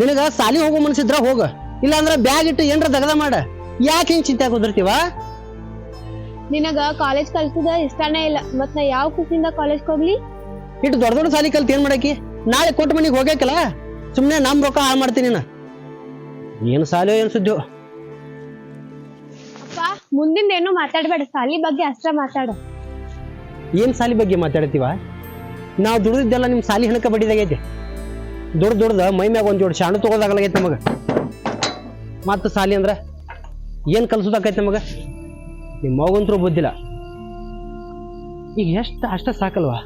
ನಿನಗ ಸಾಲಿ ಹೋಗೋ ಮನ್ಸಿದ್ರ ಹೋಗ. ಇಲ್ಲ ಅಂದ್ರ ಬ್ಯಾಗ್ ಇಟ್ಟು ಏನ್ರ ದಗದ ಮಾಡ. ಯಾಕೆ ಹಿಂಗ್ ಚಿಂತೆ ಕುದಿರ್ತೀವ? ನಿನಗ ಕಾಲೇಜ್ ಕಲ್ಸದ ಇಷ್ಟನೇ ಇಲ್ಲ. ಮತ್ ನಾ ಯಾವ ಖುಷಿಯಿಂದ ಕಾಲೇಜ್ ಹೋಗ್ಲಿ? ಇಟ್ಟು ದೊಡ್ಡ ದೊಡ್ಡ ಸಾಲಿ ಕಲ್ತ್ ಏನ್ ಮಾಡಾಕಿ? ನಾಳೆ ಕೊಟ್ಟ ಮನಿಗೆ ಹೋಗ್ಯಾಕಲ್ಲ ಸುಮ್ನೆ ನಮ್ ರೊಕ್ಕ ಹಾಳು ಮಾಡ್ತೀನಿ ನಾ ಏನು ಸಾಲಿ ಏನ್ ಸುದ್ದಿ ಮುಂದಿಂದ ಏನು ಮಾತಾಡ್ಬೇಡ. ಸಾಲಿ ಬಗ್ಗೆ ಅಷ್ಟ ಮಾತಾಡ. ಏನ್ ಸಾಲಿ ಬಗ್ಗೆ ಮಾತಾಡ್ತೀವ? ನಾವು ದುಡಿದಿದ್ದೆಲ್ಲ ನಿಮ್ ಸಾಲಿ ಹಣಕ ಬಡ್ಡಿದಾಗೈತಿ. ದುಡ್ದು ದುಡ್ದ ಮೈ ಮ್ಯಾಗ ಒಂದ್ ಜೋಡಿ ಶಾಣು ತಗೋದಾಗಲಾಗೈತಿ ನಮಗ. ಮತ್ತ ಸಾಲಿ ಅಂದ್ರ ಏನ್ ಕಲ್ಸೋದಾಕೈತಿ ನಮಗ? ನಿಮ್ಮ ಮಗಂತರೂ ಬುದ್ಧಿಲ್ಲ ಈಗ ಎಷ್ಟು ಅಷ್ಟ ಸಾಕಲ್ವಾ?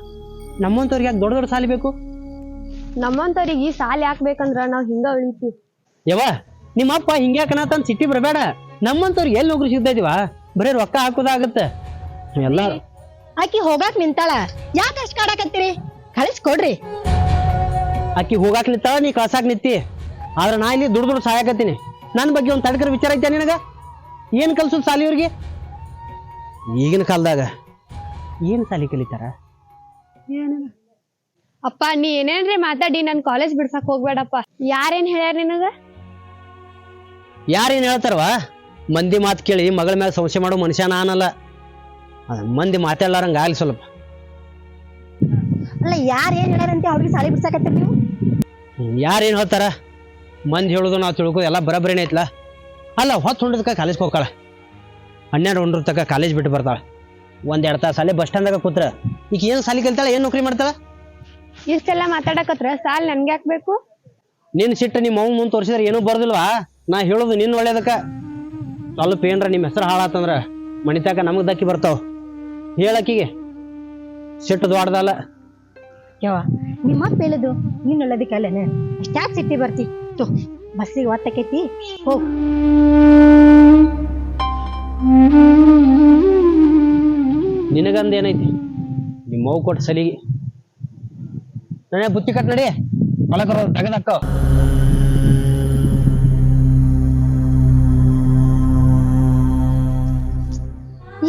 ನಮ್ಮಂತವ್ರಿಗೆ ಯಾಕೆ ದೊಡ್ಡ ದೊಡ್ಡ ಸಾಲಿ ಬೇಕು? ನಮ್ಮಂತವ್ರಿಗೆ ಈ ಸಾಲಿ ಹಾಕ್ಬೇಕಂದ್ರ ನಾವ್ ಹಿಂಗ ಉಳಿತೀವಿ ಯವ್ವ ನಿಮ್ಮಪ್ಪ ಅಂತ ಸಿಟ್ಟಿ ಬರಬೇಡ. ನಮ್ಮಂತವ್ರಿಗೆ ಎಲ್ಲಿ ನೌಕರಿ ಸಿಗ್ತೈತಿವ ಬರೀ ರೊಕ್ಕ ಹಾಕೋದಾಗತ್ತೆ ಎಲ್ಲ ಆಕಿ ಹೋಗಾಕ್ ನಿಂತಾಳ. ಯಾಕೆ ಅಷ್ಟ್ ಕಾಡಾಕತ್ತೀರಿ? ಕಳಿಸ್ಕೊಡ್ರಿ. ಆಕಿ ಹೋಗಾಕ್ಲಿತ್ತ ನೀ ಕಳ್ಸಾಕ್ ನಿತ್ತಿ. ಆದ್ರೆ ನಾ ಇಲ್ಲಿ ದುಡ್ಡು ದುಡ್ಡು ಸಾಯಕತ್ತೀನಿ. ನನ್ನ ಬಗ್ಗೆ ಒಂದು ತಡ್ಕರ ವಿಚಾರ ಐತೆ ನಿನಗ? ಏನು ಕಲ್ಸೋದು ಸಾಲಿಯವ್ರಿಗೆ ಈಗಿನ ಕಾಲದಾಗ. ಏನು ಸಾಲಿ ಕಲಿತಾರ? ಅಪ್ಪ ನೀ ಏನೇನ್ರಿ ಮಾತಾಡಿ ನನ್ನ ಕಾಲೇಜ್ ಬಿಡ್ಸಕ್ ಹೋಗ್ಬೇಡಪ್ಪ. ಯಾರೇನ್ ಹೇಳ್ಯಾರ ನಿನಗ? ಯಾರೇನ್ ಹೇಳ್ತಾರವ? ಮಂದಿ ಮಾತು ಕೇಳಿ ಮಗಳ ಮೇಲೆ ಸಂಶಯ ಮಾಡೋ ಮನುಷ್ಯ ನಾನಲ್ಲ. ಅದ್ ಮಂದಿ ಮಾತಾಡ್ಲಾರಂಗ ಆಗ್ಲಿ ಸ್ವಲ್ಪ. ಅಲ್ಲ ಯಾರು ಏನ್ ಹೇಳ್ಯಾರಂತೆ ಅವ್ರಿಗೆ ಸಾಲಿ ಬಿಡ್ಸಕತ್ತೀರಿ ನೀವು? ಯಾರೇನು ಹೇಳ್ತಾರ? ಮಂದಿ ಹೇಳೋದು ನಾವು ತಿಳ್ಕೋದು ಎಲ್ಲ ಬರಬರೇನೆ ಐತ್ಲ? ಅಲ್ಲ ಹೊತ್ತು ಹೊಂಡದಕ್ಕೆ ಕಾಲೇಜ್ಗೆ ಹೋಗ್ತಾಳ. ಹನ್ನೆರಡು ಹೊಂಡ್ರ ತಕ್ಕ ಕಾಲೇಜ್ ಬಿಟ್ಟು ಬರ್ತಾಳ. ಒಂದ್ ಎರಡು ತಾಸು ಅಲ್ಲೇ ಬಸ್ ಸ್ಟ್ಯಾಂಡ್ದಾಗ ಕೂತ್ರ. ಈಗ ಏನು ಸಾಲಿ ಕಲ್ತಾಳ ಏನು ನೌಕರಿ ಮಾಡ್ತಾಳ? ಇಷ್ಟೆಲ್ಲ ಮಾತಾಡಕತ್ರ ಸಾಲ್ ನನ್ಗೆ ಹಾಕ್ಬೇಕು? ನಿನ್ನ ಸಿಟ್ಟು ನಿಮ್ಮ ಅವ್ವ ಮುಂದೆ ತೋರಿಸಿದ್ರೆ ಏನೂ ಬರ್ದಿಲ್ವಾ? ನಾ ಹೇಳೋದು ನಿನ್ನ ಒಳ್ಳೇದಕ್ಕ. ಸ್ವಲ್ಪ ಏನ್ರ ನಿಮ್ಮ ಹೆಸರು ಹಾಳಾತಂದ್ರ ಮಣಿತಾಕ ನಮಗೆ ದಕ್ಕಿ ಬರ್ತಾವ. ಹೇಳಕ್ಕಿಗೆ ಸಿಟ್ಟು ದೊಡ್ಡದಲ್ಲ. ಯವ್ವ ನಿಮ್ಮ ಅಪ್ಪ ಹೇಳುದು ನೀನು ಅಲ್ಲದಕ್ಕಲ್ಲೇನೆ ಅಷ್ಟ್ಯಾಕ್ ಸಿಟ್ಟಿ ಬರ್ತಿ. ತೋ ಬಸ್ಸಿಗೆ ಒತ್ತಕೈತಿ ಹೋಗ್. ನಿನಗಂದ ಏನೈತಿ ನಿಮ್ಮ ಮಗು ಕೊಟ್ಟ ಸಲಿಗೆ. ನಡೆ ಬುತ್ತಿ ಕಟ್ ನಡಿ. ಹೊಲಕರ ತೆಗೆದಕ್ಕ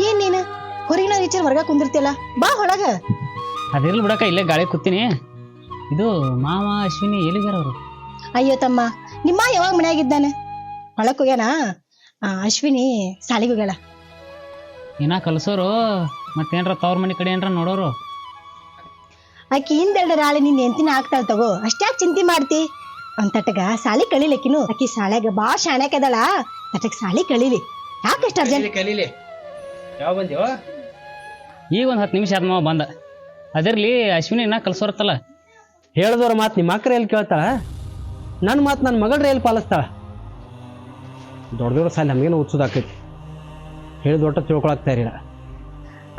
ಏನ್ ನೀನು? ಹೊರಗಿನ ವಿಚಾರ ಹೊರಗ ಕುಂದಿರ್ತಿಯಲ್ಲ? ಬಾ ಹೊಳಗ. ಅದಿರ್ಲಿ ಬಿಡಕ್ಕ ಇಲ್ಲೇ ಗಾಳಿ ಕೂತೀನಿ. ಇದು ಮಾವ ಅಶ್ವಿನಿ ಎಲ್ಲಿಗಾರ ಅವರು ಅಯ್ಯೋ ತಮ್ಮ ನಿಮ್ಮ ಯಾವಾಗ ಮನೆಯಾಗಿದ್ದಾನೆ? ಹೊಳಕ್ ಹೋಗ್ಯಾನ? ಆ, ಅಶ್ವಿನಿ ಸಾಲಿಗೆ ಹೋಗ್ಯಾಳ. ಏನ ಕಲ್ಸೋರು ಮತ್ತೇನ್ರ ತವ್ರ ಮನೆ ಕಡೆ ಏನ್ರ ನೋಡೋರು? ಆಕಿ ಹಿಂದೆರಡು ರಾಳೆ ನಿನ್ನ ಎಂತಿನ ಆಗ್ತಾಳ ತಗೋ ಅಷ್ಟ್ಯಾಕ್ ಚಿಂತೆ ಮಾಡ್ತಿ? ಅವ್ನ್ ತಟಗ ಸಾಲಿ ಕಳಿಲಿಕ್ಕಿನು ಆಕಿ ಸಾಲ್ಯಾಗ ಬಾ ಶಾಣ್ಯಾಕದಳ ತಟಕ್ ಸಾಲಿ ಕಳಿಲಿ. ಯಾಕಷ್ಟ ಅರ್ಜೆಂಟ್ ಕಲೀಲಿ ಯಾವ ಬಂದ್ಯೋ ಈಗ ಒಂದ್ ಹತ್ತು ನಿಮಿಷ ಆದ್ಮ ಬಂದ. ಅದಿರ್ಲಿ ಅಶ್ವಿನಿ ಇನ್ನ ಕಲ್ಸೋರತ್ತಲ್ಲ. ಹೇಳಿದವ್ರ ಮಾತು ನಿಮ್ಮ ಅಕ್ಕರ ಎಲ್ಲಿ ಕೇಳ್ತಾಳ? ನನ್ನ ಮಾತು ನನ್ನ ಮಗಳ ಎಲ್ಲಿ ಪಾಲಿಸ್ತಾಳ? ದೊಡ್ಡ ದೊಡ್ಡ ಸಾಲ ನಮಗೇನು ಉತ್ಸೋದಾಕೈತಿ ಹೇಳಿದ ದೊಡ್ಡ ತಿಳ್ಕೊಳಕ್ತಾ ಇರಲಿಲ್ಲ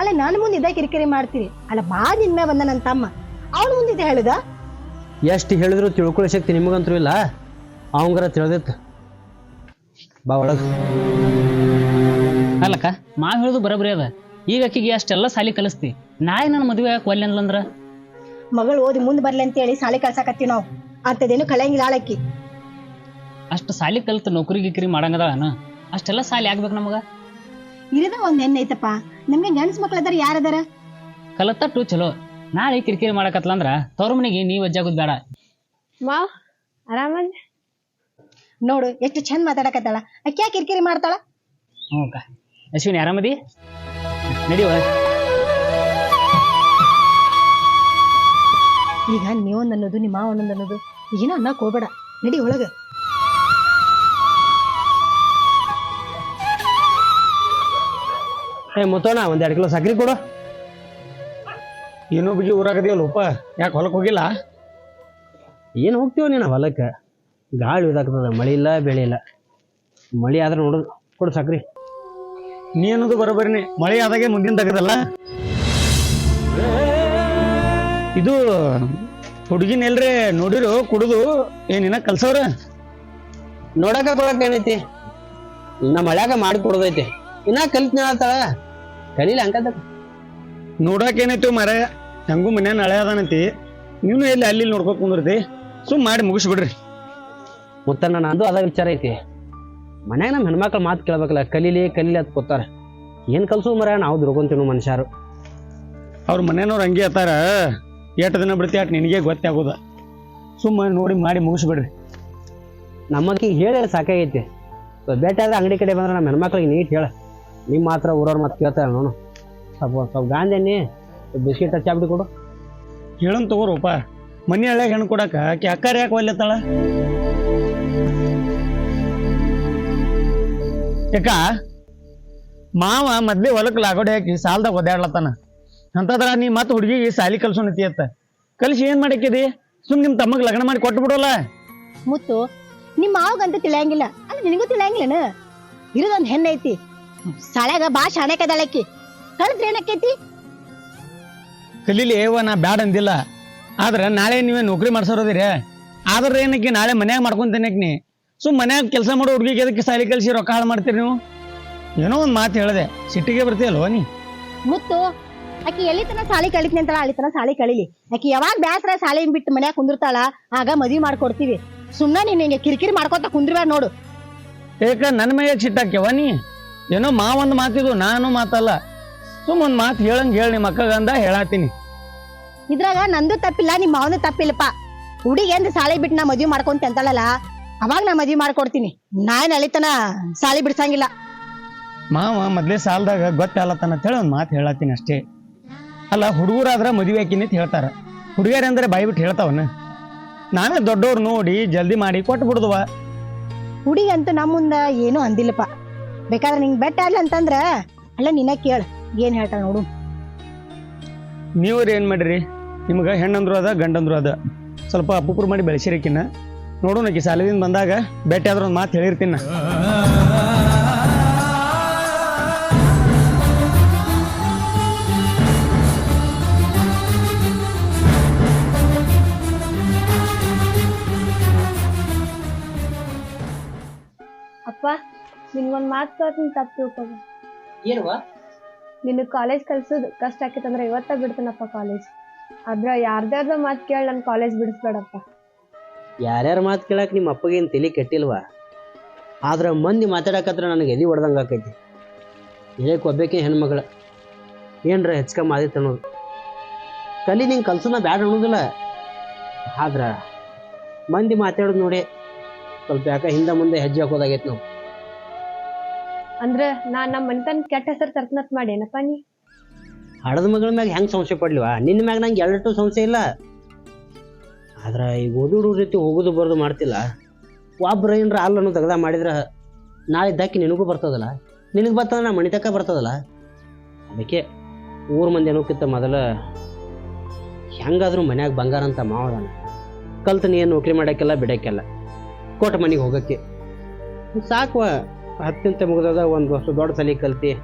ಅಲ್ಲ ನಾನು ಮುಂದೆ ಇದ ಕಿರಿಕಿರಿ ಮಾಡ್ತೀರಿ ಅಲ್ಲ ಬಾ ನಿನ್ಮೆ ಬಂದ ನನ್ನ ತಮ್ಮ. ಅವನು ಇದೆ ಹೇಳಿದ? ಎಷ್ಟು ಹೇಳಿದ್ರು ತಿಳ್ಕೊಳ್ಳೋ ಶಕ್ತಿ ನಿಮಗಂತೂ ಇಲ್ಲ. ಅವಂಗರ ತಿಳಿದಿತ್ತು. ಬಾ ಒಳಗ. ಅಲ್ಲಕ್ಕ ಮಾವ್ ಹೇಳುದು ಬರಬರಿ ಅದ. ಈಗ ಅಕ್ಕಿಗೆ ಅಷ್ಟೆಲ್ಲ ಸಾಲಿ ಕಲಿಸ್ತಿ. ನಾಯಿ ನನ್ನ ಮದುವೆ ಯಾಕೆ ಒಲ್ಲೆ ಅಂದ್ಲಂದ್ರ? ಮಗಳು ಓದಿ ಮುಂದೆ ಬರ್ಲಿ ಅಂತ ಹೇಳಿ ಸಾಲಿ ಕಳ್ಸಾಕತ್ತೀವಿ ನಾವು. ಅಂತದೇನು ಕಳೆಯಂಗಿಲ್ಲ ಆಳಕ್ಕಿ. ಅಷ್ಟು ಸಾಲಿ ಕಲ್ತು ನೌಕರಿ ಗಿಕ್ರಿ ಮಾಡಂಗದಾಳನ ಅಷ್ಟೆಲ್ಲ ಸಾಲಿ ಆಗ್ಬೇಕು ನಮಗ? ಇರದ ಒಂದ್ ಹೆಣ್ಣು ಐತಪ್ಪ. ನಮ್ಗೆ ಗಂಡ್ಸ್ ಮಕ್ಳ ಅದಾರ ಯಾರದಾರ ಕಲತ್ತಟ್ಟು ಚಲೋ. ನಾಳೆ ಕಿರಿಕಿರಿ ಮಾಡಕತ್ಲಂದ್ರ ತವ್ರ ಮನೆಗೆ ನೀವ್ ಅಜ್ಜಾಗೋದ್ ಬೇಡ. ಮಾ ಆರಾಮ ನೋಡು ಎಷ್ಟು ಚಂದ ಮಾತಾಡಕತ್ತಾಳ. ಅಕ್ಕಿ ಯಾಕೆ ಕಿರಿಕಿರಿ ಮಾಡ್ತಾಳ? ಹ್ಞೂ ಅಕ್ಕ. ಅಶ್ವಿನಿ ಆರಾಮದಿ? ನಡಿವ ಈಗ ನೀವೊಂದ್ ಅನ್ನೋದು, ನಿಮ್ಮ ಒಂದೊಂದು ಅನ್ನೋದು ಈಗಿನ ಅನ್ನ ಹೋಗ್ಬೇಡ. ನಡಿ ಒಳಗೆ. ಏ ಮುತ್ತೋಣ ಒಂದ್ ಎರಡು ಕಿಲೋ ಸಕ್ರೆ ಕೊಡು. ಏನೋ ಊರಾಗದಿಯಲ್ಲ ಉಪ ಯಾಕೆ ಹೊಲಕ್ಕೆ ಹೋಗಿಲ್ಲ? ಏನು ಹೋಗ್ತೀವ ನೀನು ಹೊಲಕ್ಕೆ? ಗಾಳಿ ಇದಾಗ್ತದ ಮಳಿ ಇಲ್ಲ, ಬೆಳೆ ಇಲ್ಲ. ಮಳಿ ಆದ್ರೆ ನೋಡು, ಕೊಡು ಸಕ್ರಿ. ನೀ ಅನ್ನೋದು ಬರೋಬರಿನಿ ಮಳೆ ಆದಾಗೆ ಮುಂದಿನ ತೆಗದಲ್ಲ? ಇದು ಹುಡುಗಿನ ಎಲ್ರಿ ನೋಡಿರು ಕುಡುದು ಏನಿನ ಕಲ್ಸವ್ರ? ನೋಡಕ ಕೊಡಕ್ ಏನೈತಿ? ನಮ್ಮ ಮಳ್ಯಾಗ ಮಾಡಿ ಕೊಡೋದೈತಿ. ಇನ್ನ ಕಲಿತ್ ಕಲೀಲ ಹಂಗ ನೋಡಕ ಏನೈತಿ ಮರ ಹೆಂಗೂ ಮನ್ಯಾಗ ಹಳೆ ಅದಾನಂತಿ. ನೀನು ಎಲ್ಲಿ ಅಲ್ಲಿ ನೋಡ್ಕೊ ಕುಂದ್ರತಿ? ಕುಂದಿರ್ತಿ ಸುಮ್ ಮಾಡಿ ಮುಗಿಸ್ಬಿಡ್ರಿ. ಮುತ್ತಣ್ಣ ನಂದು ಅದ ವಿಚಾರ ಐತಿ. ಮನ್ಯಾಗ ನಮ್ಮ ಹೆಣ್ಮಕ್ಳು ಮಾತು ಕೇಳ್ಬೇಕಲ್ಲ ಕಲೀಲಿ ಕಲೀಲಿ ಅಂತ ಕೂತಾರ. ಏನ್ ಕಲ್ಸು ಮರ ನಾವು ದುರ್ಕೊಂತೀವಿ ಮನುಷ್ಯರು. ಅವ್ರ ಮನೆಯವ್ರು ಹಂಗೆ ಅತ್ತಾರ. ಎಷ್ಟು ದಿನ ಬಿಡ್ತಿ ಅಟ್ ನಿನಗೆ ಗೊತ್ತಾಗೋದ. ಸುಮ್ಮನೆ ನೋಡಿ ಮಾಡಿ ಮುಗಿಸ್ಬಿಡ್ರಿ. ನಮ್ಮಕ್ಕಿಗೆ ಹೇಳಿ ಸಾಕಾಗೈತಿ. ಭೇಟಿ ಅಂಗಡಿ ಕಡೆ ಬಂದ್ರೆ ನಮ್ಮ ಹೆಣ್ಮಕ್ಳಿಗೆ ನೀಟ್ ಹೇಳ. ನಿಮ್ಮ ಮಾತ್ರ ಊರವ್ರ ಮತ್ತೆ ಕೇಳ್ತಾರೆ ನೋಡು ಸ್ವಲ್ಪ ಸ್ವಲ್ಪ ಗಾಂಧಿ ಎಣ್ಣೆ ಬಿಸ್ಕಿಟ್ ಕೊಡು. ಹೇಳನ್ ತಗೋರಪ್ಪ ಮನೆ ಹಳ್ಳಿಯಾಗ ಹೆಣ್ಣು ಕೊಡಾಕ ಆಕೆ ಅಕ್ಕಾರ ಯಾಕೆ ಒಲ್ಲತ್ತಾಳ? ಯಾಕ? ಮಾವ ಮೊದ್ಲೇ ಹೊಲಕ್ಕೆ ಲಾಗೋಡಿ ಹಾಕಿ ಸಾಲದಾಗ ಒದ್ದಾಡ್ಲತ್ತಾನ. ಅಂತಂದ್ರ ನೀ ಮತ್ತೆ ಹುಡುಗಿಗೆ ಸಾಲಿ ಕಲ್ಸೋನತಿ ಅತ್ತ. ಕಲ್ಸಿ ಏನ್ ಮಾಡಕ್ಕಿದಿ? ಸುಮ್ ನಿಮ್ ತಮ್ಮಗ್ ಲಗ್ನ ಮಾಡಿ ಕೊಟ್ಟು ಬಿಡೋಲ್ಲ ಮುತ್ತು ನಿಮ್ಮ ಮಾವಗಂತೂ ತಿಳಿಯಂಗಿಲ್ಲ. ಅಂದ್ರೆ ನಿನಗೂ ತಿಳಿಯಂಗಿಲ್ಲನ? ಇರೋದೊಂದ್ ಐತಿ. ಸಾಳ್ಯಾಗ ಬಾ ಶಾಣೆಕದಾಳಕ್ಕಿ ಕಳ್ದ್ರೆ ಏನಕ್ಕೈತಿ? ಕಲೀಲಿ ಏವ ನಾ ಬ್ಯಾಡ ಅಂದಿಲ್ಲ. ಆದ್ರೆ ನಾಳೆ ನೀವೇ ನೌಕರಿ ಮಾಡ್ಸೋರದಿರಿ. ಆದ್ರ ಏನಕ್ಕೆ ನಾಳೆ ಮನ್ಯಾಗ ಮಾಡ್ಕೊಂತೇನೆ ನೀ? ಸುಮ್ ಮನ್ಯಾಗ ಕೆಲಸ ಮಾಡೋ ಹುಡುಗಿಗೆ ಅದಕ್ಕೆ ಸಾಲಿ ಕಲ್ಸಿ ರೊಕ್ಕ ಹಾಳು ಮಾಡ್ತೀರಿ ನೀವು? ಏನೋ ಒಂದ್ ಮಾತು ಹೇಳಿದೆ. ಸಿಟ್ಟಿಗೆ ಬರ್ತೀಯಲ್ವ ನೀ? ಮುತ್ತು ಆಕಿ ಎಲ್ಲಿ ತನ ಸಾಲಿ ಕಳಿತೀನಿ ಅಂತಾಳ ಅಲ್ಲಿ ತನ ಸಾಲಿ ಕಳಿಲಿ. ಆಕಿ ಯಾವಾಗ ಬ್ಯಾಸ್ರ ಸಾಲಿ ಬಿಟ್ಟು ಮನ್ಯಾಗ ಕುಂದಿರ್ತಾಳ ಆಗ ಮದ್ವಿ ಮಾಡ್ಕೊಡ್ತೀವಿ. ಸುಮ್ಮನೆ ನೀನ್ ಹಿಂಗೆ ಕಿರಿಕಿರಿ ಮಾಡ್ಕೊತ ಕುಂದ್ರಬೇಡ ನೋಡು. ಏಕ ನನ್ನ ಮೇಲೆ ಸಿಟ್ಟಾಕ್ಯವ ನೀ? ಏನೋ ಮಾವೊಂದು ಮಾತಿದು ನಾನು ಮಾತಲ್ಲ. ಸುಮ್ ಒಂದ್ ಮಾತು ಹೇಳಂಗ್ ಹೇಳಿ ನಿಮ್ಮ ಅಕ್ಕಗಂದ ಹೇಳಾತೀನಿ. ಇದ್ರಾಗ ನಂದು ತಪ್ಪಿಲ್ಲ ನಿಮ್ಮ ಮಾವನು ತಪ್ಪಿಲ್ಲಪ್ಪ. ಹುಡುಗಿ ಎಂದ ಸಾಲಿ ಬಿಟ್ಟು ನಾ ಮದ್ವಿ ಮಾಡ್ಕೊಂತ ಅಂತಾಳಲ್ಲ ಅವಾಗ ನಾ ಮದ್ವಿ ಮಾಡ್ಕೊಡ್ತೀನಿ. ನಾನ್ ಅಳಿತನ ಸಾಲಿ ಬಿಡ್ಸಂಗಿಲ್ಲ. ಮಾವ ಮೊದ್ಲೇ ಸಾಲದಾಗ ಗೊತ್ತಲ್ಲ ಅಂತ ಹೇಳಿ ಒಂದ್ ಮಾತು ಹೇಳತ್ತೀನಿ ಅಷ್ಟೇ. ಅಲ್ಲ ಹುಡುಗರಾದ್ರೆ ಮದುವೆ ಆಕಿನಿ ಅಂತ ಹೇಳ್ತಾರ. ಹುಡುಗಿಯರ್ ಅಂದ್ರೆ ಬಾಯಿ ಬಿಟ್ಟು ಹೇಳ್ತಾವನ? ನಾವೇ ದೊಡ್ಡವ್ರು ನೋಡಿ ಜಲ್ದಿ ಮಾಡಿ ಕೊಟ್ಟು ಬಿಡುದುವ. ಹುಡುಗಿ ಅಂತೂ ನಮ್ಮ ಮುಂದೆ ಏನೂ ಅಂದಿಲ್ಲಪ್ಪ. ಬೇಕಾದ್ರೆ ನಿಂಗೆ ಬೆಟ್ಟ ಆಗ್ಲಿ ಅಂತಂದ್ರ ಅಲ್ಲ ನಿನ್ನ ಕೇಳ ಏನ್ ಹೇಳ್ತಾಳೆ ನೋಡು. ನೀವ್ರು ಏನು ಮಾಡ್ರಿ? ನಿಮ್ಗ ಹೆಣ್ಣಂದ್ರು ಅದ ಗಂಡಂದ್ರು ಅದ. ಸ್ವಲ್ಪ ಅಪ್ಪುಕುರು ಮಾಡಿ ಬೆಳೆಸಿರಕಿನ್ನ ನೋಡು ನಕ್ಕಿ ಸಾಲದಿಂದ ಬಂದಾಗ ಬೆಟ್ಟ ಆದ್ರೆ ಒಂದು ಮಾತು ಹೇಳಿರ್ತೀನಿ. ನಾ. ನಿನ್ಗೊಂದ್ ಮಾತ್ ಕೇಳ್ತೀನಿ ತಪ್ಪು ತಿಳ್ಕೊಬ ಏನವ ನಿನ್ನ ಕಾಲೇಜ್ ಕಲ್ಸೋದು ಕಷ್ಟ ಆಕೈತಂದ್ರೆ ಇವತ್ತ ಬಿಡ್ತೀನಪ್ಪ ಕಾಲೇಜ್ ಆದ್ರ ಯಾರ್ದಾರ್ದ ಮಾತ್ ಕೇಳಿ ನನ್ ಕಾಲೇಜ್ ಬಿಡಿಸ್ಬೇಡಪ್ಪ. ಯಾರ್ಯಾರ ಮಾತು ಕೇಳಕ್ ನಿಮ್ಮ ಅಪ್ಪಗೇನು ತಲೆ ಕೆಟ್ಟಿಲ್ವಾ? ಆದ್ರೆ ಮಂದಿ ಮಾತಾಡಕತ್ರ ನನಗೆ ಎದಿ ಹೊಡೆದಂಗೆ ಆಕೈತಿ. ಇದಕ್ಕೆ ಒಬ್ಬಕ್ಕೆ ಹೆಣ್ಮಗಳ. ಏನ್ರ ಹೆಚ್ಕಮ್ಮ ಆದಿತ್ತು ಅನ್ನೋದು. ಕಲಿ ನಿಂಗೆ ಕಲ್ಸೋನ ಬ್ಯಾಡ ಅನ್ನೋದಿಲ್ಲ. ಆದ್ರೆ ಮಂದಿ ಮಾತಾಡೋದು ನೋಡಿ ಸ್ವಲ್ಪ ಯಾಕೆ ಹಿಂದೆ ಮುಂದೆ ಹೆಜ್ಜೆ ಹಾಕೋದಾಗೈತೆ ನಾವು ಅಂದ್ರ ನಾ ನಮ್ಮ ಮನಿತನ ಕೆಟ್ಟ ಹೆಸರು ತರ್ತನತ್ ಮಾಡಿ, ಏನಪ್ಪ ನೀ? ಹಡದ ಮಗಳ ಮ್ಯಾಗ ಹೆಂಗ್ ಸಂಶಯ ಪಡ್ಲಿವಾ? ನಿನ್ನ ಮ್ಯಾಗ ನಂಗೆ ಎರಡಟ್ಟು ಸಂಶಯ ಇಲ್ಲ. ಆದ್ರೆ ಈಗ ಓದುಡು ರೀತಿ ಹೋಗುದು ಬರೋದು ಮಾಡ್ತಿಲ್ಲ. ಒಬ್ರ ಏನ್ರ ಅಲ್ಲನ್ನು ತೆಗ್ದ ಮಾಡಿದ್ರ ನಾಳೆ ದಕ್ಕಿ ನಿನಗೂ ಬರ್ತದಲ್ಲ? ನಿನಗೆ ಬರ್ತದ, ನಾ ಮಣಿ ತಕ್ಕ ಬರ್ತದಲ್ಲ? ಅದಕ್ಕೆ ಊರ್ ಮಂದಿ ಅನ್ನೋಕ್ಕಿಂತ ಮೊದಲ ಹೆಂಗಾದ್ರೂ ಮನ್ಯಾಗ ಬಂಗಾರ ಅಂತ ಮಾವದಾನ ಕಲ್ತು ನೀ ಏನು ನೌಕರಿ ಮಾಡೋಕ್ಕೆಲ್ಲ, ಬಿಡಕ್ಕೆಲ್ಲ. ಕೋಟ ಮನೆಗೆ ಹೋಗಕ್ಕೆ. ಸಾಕುವ. ಹತ್ತಿಂತ ಮುಗಿದಾಗ ಒಂದು ವರ್ಷ ದೊಡ್ಡ ಸಲಿ ಕಲ್ತಿ.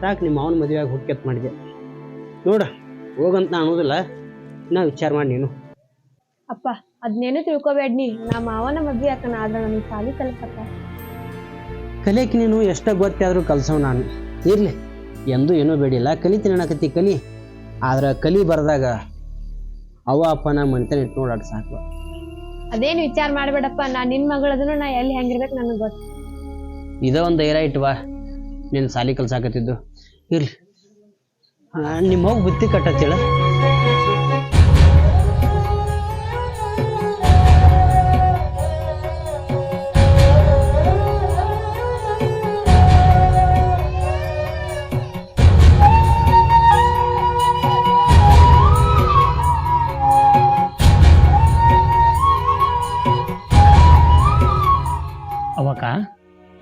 ಸಾಕು ನಿಮ್ಮ ಮಾವನ ಮದುವೆಯಾಗಿ ಹುಡ್ಕೆತ್ ಮಾಡಿದೆ. ನೋಡ ಹೋಗಂತ ನಾ ಅನ್ನೋದಿಲ್ಲ. ನಾ ವಿಚಾರ ಮಾಡಿ ನೀನು. ಅಪ್ಪ ಅದ್ನೇನು ತಿಳ್ಕೊಬೇಡ ನೀ ನಾ ಮಾವನ ಮದ್ವೆ ಯಾಕನ ಆದ್ರೆ ನನಗೆ ಸಾಲಿ ಕಲಿಸಪ್ಪ. ಕಲಿಯಕ್ಕೆ ನೀನು ಎಷ್ಟ ಗೊತ್ತಾದರೂ ಕಲ್ಸವ್ ನಾನು. ಇರಲಿ ಎಂದೂ ಏನೂ ಬೇಡಿಲ್ಲ. ಕಲಿತೀನಿ ಅನ್ನಕತ್ತಿ ಕಲಿ. ಆದ್ರೆ ಕಲಿ ಬರ್ದಾಗ ಅವ ಅಪ್ಪನ ಮನೆತನ ಇಟ್ಟು ನೋಡಾಡ್ ಸಾಕು. ಅದೇನು ವಿಚಾರ ಮಾಡಬೇಡಪ್ಪ. ನಾ ನಿನ್ನ ಮಗಳದನ್ನು ನಾ ಎಲ್ಲಿ ಹೆಂಗಿರ್ಬೇಕು ನನಗೆ ಗೊತ್ತು. ಇದ ಒಂದು ಧೈರ್ಯ ಇಟ್ವಾ ನೀನು ಸಾಲಿ ಕಲ್ಸಾಕತ್ತಿದ್ದು. ಇರ್ಲಿ. ನಿಮ್ಮ ಹೋಗಿ ಬುತ್ತಿ ಕಟ್ಟತ್ತೇಳ.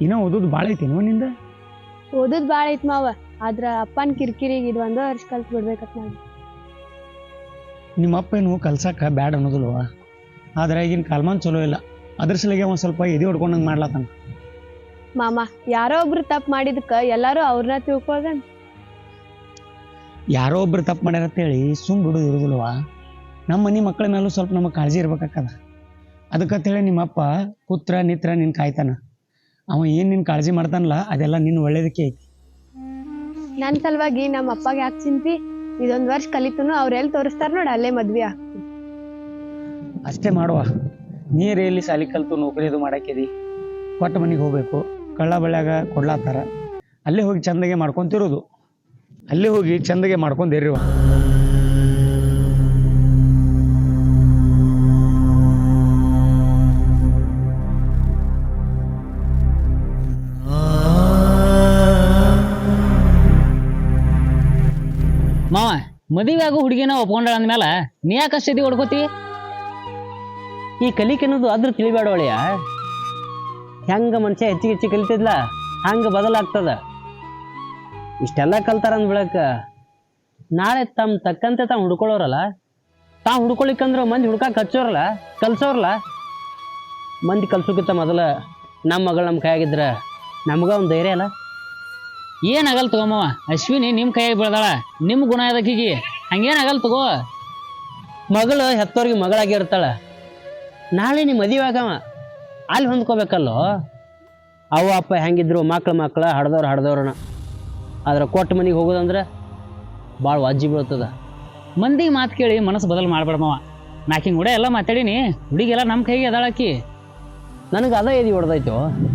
ಇನ್ನೂ ಓದೋದು ಭಾಳ ಐತೇನೋ ನಿಂದ? ಓದೋದ್ ಭಾಳ ಐತಿ ಮಾವ. ಆದ್ರ ಅಪ್ಪನ ಕಿರಿಕಿರಿಗೆ ಇದು ಒಂದು ವರ್ಷ ಕಲ್ತ್ ಬಿಡ್ಬೇಕತ್ ನಾನು ನಿಮ್ಮ ಅಪ್ಪ ಏನು ಕಲ್ಸಕ್ಕ ಬ್ಯಾಡ ಅನ್ನೋದಿಲ್ವ? ಆದ್ರೆ ಈಗಿನ ಕಾಲ್ಮಾನ್ ಚಲೋ ಇಲ್ಲ. ಅದ್ರ ಸಲಿಗೆ ಒಂದು ಸ್ವಲ್ಪ ಎದೆ ಹೊಡ್ಕೊಂಡಂಗೆ ಮಾಡ್ಲತ್ತಾನ. ಮಾಮ ಯಾರೋ ಒಬ್ರು ತಪ್ಪು ಮಾಡಿದಕ್ಕ ಎಲ್ಲರೂ ಅವ್ರನ್ನ ತಿಳ್ಕೊಳ್ದ ಯಾರೋ ಒಬ್ರು ತಪ್ಪು ಮಾಡ್ಯಾರ ಅಂತೇಳಿ ಸುಮ್ ಬಿಡೋದು ಇರೋದಿಲ್ವಾ? ನಮ್ಮ ಮನೆ ಮಕ್ಕಳ ಮೇಲೂ ಸ್ವಲ್ಪ ನಮಗೆ ಕಾಳಜಿ ಇರ್ಬೇಕಾಕದ. ಅದಕ್ಕಂತೇಳಿ ನಿಮ್ಮಪ್ಪ ಪುತ್ರ ನಿತ್ರ ನಿನ್ ಕಾಯ್ತಾನ. ಅವ ಏನ್ ನಿನ್ ಕಾಳಜಿ ಮಾಡ್ತಾನಲ್ಲ ಅದೆಲ್ಲ ನಿನ್ ಒಳ್ಳೇದಕ್ಕೆ ಐತಿ. ನನ್ ಸಲುವಾಗಿ ನಮ್ಮ ಅಪ್ಪಗೆ ಯಾಕೆ ಚಿಂತಿ? ಇದೊಂದ್ ವರ್ಷ ಕಲಿತನು ಅವ್ರ ಎಲ್ಲಿ ತೋರಿಸ್ತಾರ ನೋಡ ಅಲ್ಲೇ ಮದ್ವೆ ಆಗ್ತಿ ಅಷ್ಟೇ ಮಾಡುವ. ನೀರ್ ಎಲ್ಲಿ ಸಾಲಿ ಕಲ್ತು ನೌಕರಿ ಇದು ಮಾಡಾಕಿದಿ? ಕೊಟ್ಟ ಮನೆಗೆ ಹೋಗ್ಬೇಕು ಕಳ್ಳ ಬಳ್ಳಾಗ ಕೊಡ್ಲಾತಾರ ಅಲ್ಲೇ ಹೋಗಿ ಚಂದಗೆ ಮಾಡ್ಕೊಂತಿರೋದು. ಅಲ್ಲೇ ಹೋಗಿ ಚಂದಗೆ ಮಾಡ್ಕೊಂಡಿರಿವ ಮದುವೆ ಆಗೋ ಹುಡುಗಿನ ಒಪ್ಕೊಂಡಳ ಅಂದ್ಮೇಲೆ ನೀ ಯಾಕೆ ಅಷ್ಟೇ ಹೊಡ್ಕೋತಿ? ಈ ಕಲಿಕೆ ಅನ್ನೋದು ಅದ್ರ ತಿಳಿಬೇಡ ಒಳೆಯ ಹೆಂಗ ಮನುಷ್ಯ ಹೆಚ್ಚಿಗೆ ಹೆಚ್ಚಿಗೆ ಕಲಿತಿದ್ಲ, ಹಂಗ ಬದಲಾಗ್ತದ. ಇಷ್ಟೆಲ್ಲ ಕಲ್ತಾರ ಅಂದ್ಬಿಡಕ ನಾಳೆ ತಮ್ಮ ತಕ್ಕಂತೆ ತಾವು ಹುಡ್ಕೊಳ್ಳೋರಲ್ಲ ತಾವು ಹುಡ್ಕೊಳಿಕ್ಕಂದ್ರೆ ಮಂದಿ ಹುಡ್ಕಕ್ಕೆ ಹಚ್ಚೋರಲ್ಲ, ಕಲ್ಸೋರಲ್ಲ. ಮಂದಿ ಕಲ್ಸೋಕ್ಕಿಂತ ಮೊದಲ ನಮ್ಮ ಮಗಳು ನಮ್ಮ ಕೈಯಾಗಿದ್ರೆ ನಮ್ಗ ಒಂದು ಧೈರ್ಯ ಅಲ್ಲ? ಏನಾಗಲ್ ತಗೋ ಮಾವ ಅಶ್ವಿನಿ ನಿಮ್ ಕೈಯಾಗಿ ಬೆಳ್ದಾಳ ನಿಮ್ ಗುಣ ಅದಕ್ಕೀಗಿ ಹಂಗೇನಾಗಲ್ ತಗೋ? ಮಗಳು ಹೆತ್ತೋರಿಗೆ ಮಗಳಾಗಿರ್ತಾಳ. ನಾಳೆ ನೀ ಮದುವೆ ಆಗವ. ಅಲ್ಲಿ ಹೊಂದ್ಕೋಬೇಕಲ್ಲೋ? ಅವ ಅಪ್ಪ ಹೆಂಗಿದ್ರು ಮಕ್ಳು ಮಕ್ಳು ಹಡ್ದವ್ರು ಹಡ್ದವ್ರನ. ಆದ್ರೆ ಕೊಟ್ಟ ಮನೆಗೆ ಹೋಗೋದಂದ್ರೆ ಭಾಳ ವಾಜಿ ಬೀಳ್ತದ. ಮಂದಿಗೆ ಮಾತು ಕೇಳಿ ಮನಸ್ಸು ಬದಲು ಮಾಡ್ಬೇಡ ಮಾವ ನಾಕಿಂಗ್ ಕೂಡ ಎಲ್ಲ ಮಾತಾಡೀನಿ ಹುಡುಗಿಯೆಲ್ಲ ನಮ್ಮ ಕೈಗೆ ಅದಾಳಕಿ ನನಗೆ ಅದ ಎದಿ ಹೊಡೆದೈತು?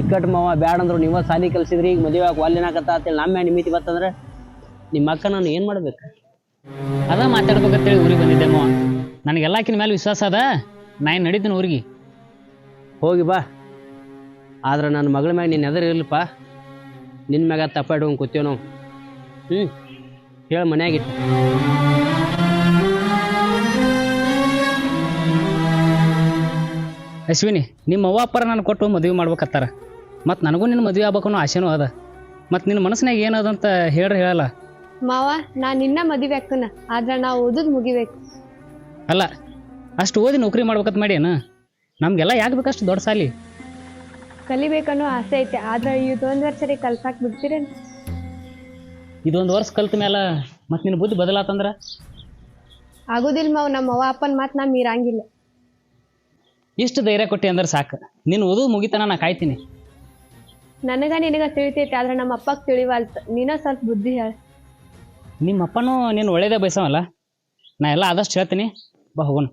ಇಕ್ಕಟ್ ಮಾವ ಬ್ಯಾಡ ಅಂದ್ರು ನೀವ ಸಾಲಿ ಕಲ್ಸಿದ್ರಿ, ಈಗ ಮದುವೆ ಆಗಿ ಅಲ್ಲಿನಾಕತ್ತ ಅಂತೇಳಿ ನಮ್ಮ ನಮ್ಮೇ ಮಿತಿ ಬತ್ತಂದ್ರೆ ನಿಮ್ಮ ಅಕ್ಕ ನಾನು ಏನು ಮಾಡ್ಬೇಕು? ಅದ ಮಾತಾಡ್ಬೇಕಂತೇಳಿ ಊರಿಗೆ ಬಂದಿದ್ದೆ ಮಾವ. ನನಗೆ ಆಕಿನ ಮೇಲೆ ವಿಶ್ವಾಸ ಅದ, ನಾ ಏನು ನಡೀತೀನಿ ಊರಿಗೆ? ಹೋಗಿ ಬಾ. ಆದ್ರೆ ನನ್ನ ಮಗಳ ಮ್ಯಾಗ ನಿನ್ನ ಎದುರು ಇರ್ಲಪ್ಪ. ನಿನ್ನ ಮ್ಯಾಗ ತಪ್ಪ ಇಟ್ಕೊಂಡು ಕೂತೀವಿ ನಾವು ಹ್ಞೂ ಹೇಳಿ ಮನ್ಯಾಗಿಟ್ಟು ಅಶ್ವಿನಿ, ನಿಮ್ಮ ಅವ್ವ ಅಪ್ಪರ ನಾನು ಕೊಟ್ಟು ಮದುವೆ ಮಾಡ್ಬೇಕತ್ತಾರ? ಮತ್ತು ನನಗೂ ನಿನ್ನ ಮದುವೆ ಆಗ್ಬೇಕು ಅನ್ನೋ ಆಸೆನೂ ಅದ. ಮತ್ತು ನಿನ್ನ ಮನಸ್ಸಿನಾಗ ಏನದಂತ ಹೇಳ್ರಿ ಹೇಳಲ್ಲ. ಮಾವ ನಾ ನಿನ್ನ ಮದುವೆ ಆಗ್ತಾನ ಆದ್ರೆ ನಾ ಓದೋದು ಮುಗಿಬೇಕು. ಅಲ್ಲ ಅಷ್ಟು ಓದಿ ನೌಕರಿ ಮಾಡ್ಬೇಕಂತ ಮಾಡಿ ಏನ ನಮಗೆಲ್ಲ ಯಾಕೆ ಬೇಕಷ್ಟು ದೊಡ್ಡ ಸಾಲಿ? ಕಲಿಬೇಕನ್ನೋ ಆಸೆ ಐತೆ ಆದ್ರೆ ಇದೊಂದು ವರ್ಷ ಕಲ್ಸಾಕ್ ಬಿಡ್ತೀರೇನು? ಇದೊಂದು ವರ್ಷ ಕಲ್ತ ಮೇಲೆ ಮತ್ತು ನಿನ್ನ ಬುದ್ಧಿ ಬದಲಾತಂದ್ರ? ಆಗುದಿಲ್ಲ ಮಾವ ನಮ್ಮ ಅವ್ವ ಅಪ್ಪನ ಮಾತ್ ನಾ ಮೀರಂಗಿಲ್ಲ. ಇಷ್ಟು ಧೈರ್ಯ ಕೊಟ್ಟಿ ಅಂದ್ರೆ ಸಾಕು. ನಿನ್ನ ಓದು ಮುಗಿತನ ನಾ ಕಾಯ್ತೀನಿ. ನನಗ ನಿನಗ ತಿಳಿತೈತಿ ಆದ್ರೆ ನಮ್ಮ ಅಪ್ಪಗ್ ತಿಳಿವಲ್ತ. ನೀನ ಸ್ವಲ್ಪ ಬುದ್ಧಿ ಹೇಳ. ನಿಮ್ಮ ಅಪ್ಪನೂ ನೀನು ಒಳ್ಳೇದೇ ಬಯಸವಲ್ಲ? ನಾ ಎಲ್ಲ ಆದಷ್ಟು ಹೇಳ್ತೀನಿ. ಬಾ ಹೋಗೋಣ.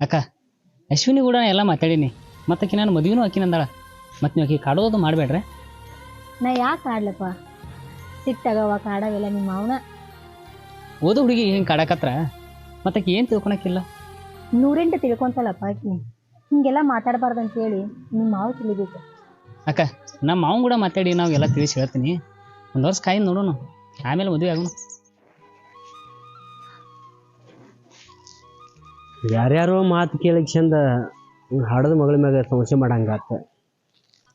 ಅಕ್ಕ ಅಶ್ವಿನಿ ಕೂಡ ಎಲ್ಲ ಮಾತಾಡೀನಿ. ಮತ್ತಕ್ಕೆ ನಾನು ಮದುವೆನೂ ಆಕಿನಂದಾಳ ಮತ್ತೆ ನೀವು ಆಕಿ ಕಾಡೋದು ಮಾಡಬೇಡ್ರೆ? ನಾ ಯಾಕೆ ಆಡ್ಲಪ್ಪ ಸಿಟ್ಟಾಗವ ಕಾಡಾಗೆಲ್ಲ ನಿಮ್ಮ ಮಾವನ. ಓದೋ ಹುಡುಗಿ ಹಿಂಗೆ ಕಾಡಕತ್ರ. ಮತ್ತಕ್ಕೆ ಏನು ತಿಳ್ಕೊಳಕ್ಕಿಲ್ಲ? ನೂರೆಂಟು ತಿಳ್ಕೊಂತಲ್ಲಪ್ಪ ಆಕಿ. ಹಿಂಗೆಲ್ಲ ಮಾತಾಡಬಾರ್ದು ಅಂತೇಳಿ ನಿಮ್ಮ ಮಾವ ತಿಳಿಬೇಕು. ಅಕ್ಕ ನಮ್ಮ ಮಾವ ಕೂಡ ಮಾತಾಡಿ ನಾವು ಎಲ್ಲ ತಿಳಿಸಿ ಹೇಳ್ತೀನಿ. ಒಂದು ವರ್ಷ ಕಾಯಿ ನೋಡೋಣ. ಆಮೇಲೆ ಮದುವೆ ಆಗೋಣ. ಯಾರ್ಯಾರೋ ಮಾತು ಕೇಳಕ್ಕೆ ಚಂದ ಹಾಡದ ಮಗಳ ಮ್ಯಾಗ ಸಮಸ್ಯೆ ಮಾಡಂಗಾತ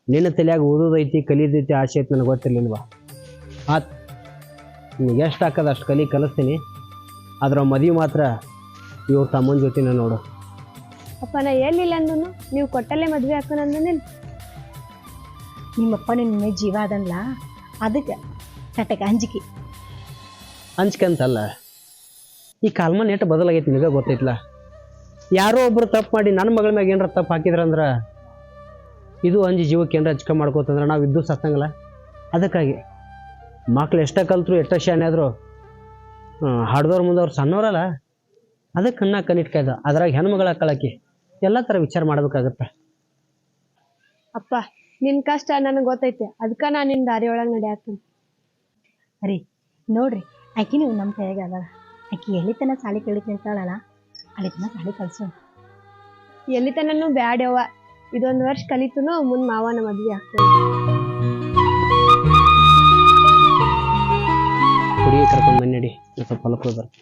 ನಿನ್ನ ತಲೆಯಾಗ ಓದೋದೈತಿ ಕಲಿಯೋದೈತಿ ಆಸೆ ಐತಿ ನನಗೆ ಗೊತ್ತಿರ್ಲಿಲ್ವಾ? ಆತ್ ನಿಮ್ಗೆ ಎಷ್ಟು ಹಾಕದ ಅಷ್ಟು ಕಲಿ ಕಲಿಸ್ತೀನಿ. ಅದ್ರ ಮದುವೆ ಮಾತ್ರ ಇವ್ರ ತಮ್ಮನ ಜೊತೆನ ನೋಡು. ಅಪ್ಪ ನಾ ಎಲ್ಲಿಲ್ಲ ಅಂದನು ನೀವು ಕೊಟ್ಟಲ್ಲೇ ಮದ್ವೆ ಹಾಕೋಣ ಅಂದನೇನ್ ನಿಮ್ಮಪ್ಪ ನಿನ್ನ ಜೀವ ಅದಲ್ಲ ಅದಕ್ಕೆ ಕಟಕ ಅಂಜಿಕೆ. ಅಂಚ್ಕಂತಲ್ಲ ಈ ಕಾಲ್ಮಾನ ಎಷ್ಟು ಬದಲಾಗೈತಿ ನಿಮಗೆ ಗೊತ್ತೈತ್ಲ? ಯಾರೋ ಒಬ್ರು ತಪ್ಪು ಮಾಡಿ ನನ್ನ ಮಗಳ ಮ್ಯಾಗ ಏನಾರ ತಪ್ಪು ಹಾಕಿದ್ರಂದ್ರೆ ಇದು ಅಂಜಿ ಜೀವಕ್ಕೆ ಏನಾರ ಹಚ್ಕೊಂಡ್ ಮಾಡ್ಕೋತಂದ್ರೆ ನಾವು ಇದ್ದು ಸತ್ತಂಗಲ್ಲ. ಅದಕ್ಕಾಗಿ ಮಕ್ಳು ಎಷ್ಟ ಕಲ್ತ್ರು ಎಷ್ಟ ಶಾನೆ ಆದ್ರು ಹಾಡ್ದವ್ರ ಮುಂದೆ ಅವ್ರು ಸಣ್ಣವರಲ್ಲ? ಅದಕ್ಕೆ ಕಣ್ಣ ಕಣ್ಣಿಟ್ಕಾಯ್ದ ಅದ್ರಾಗ ಹೆಣ್ಮಗಳ ಕಳಕಿ. ಎಲ್ಲ ಥರ ವಿಚಾರ ಮಾಡ್ಬೇಕಾಗತ್ತೆ. ಅಪ್ಪ ನಿನ್ ಕಷ್ಟ ನನಗೆ ಗೊತ್ತೈತೆ. ಅದಕ್ಕೆ ನಾನು ನಿನ್ನ ದಾರಿ ಒಳಗೆ ನಡೆಯಾಕ್ತೀನಿ. ಅರಿ ನೋಡ್ರಿ ಆಕಿ ನೀವು ನಮ್ಮ ಕೈಯಾಗ ಅದ ಆಕಿ ಎಲ್ಲಿ ತನ ಸಾಲಿ ಕೇಳಿಕ್ ಅಂತಾಳಲ್ಲ ಅಲ್ಲಿ ತನ ಸಾಲಿ ಕಳಿಸು. ಎಲ್ಲಿ ತನನು ಬ್ಯಾಡ್ಯವ್ವ. ಇದೊಂದು ವರ್ಷ ಕಲಿತುನು ಮುಂದೆ ಮಾವನ ಮದ್ವೆ ಆಗ್ತೇನೆ ಕರ್ಕೊಂಡು ಬಂದು ನಡಿ ಸ್ವಲ್ಪ ಹೊಲಕ್ಕೆ.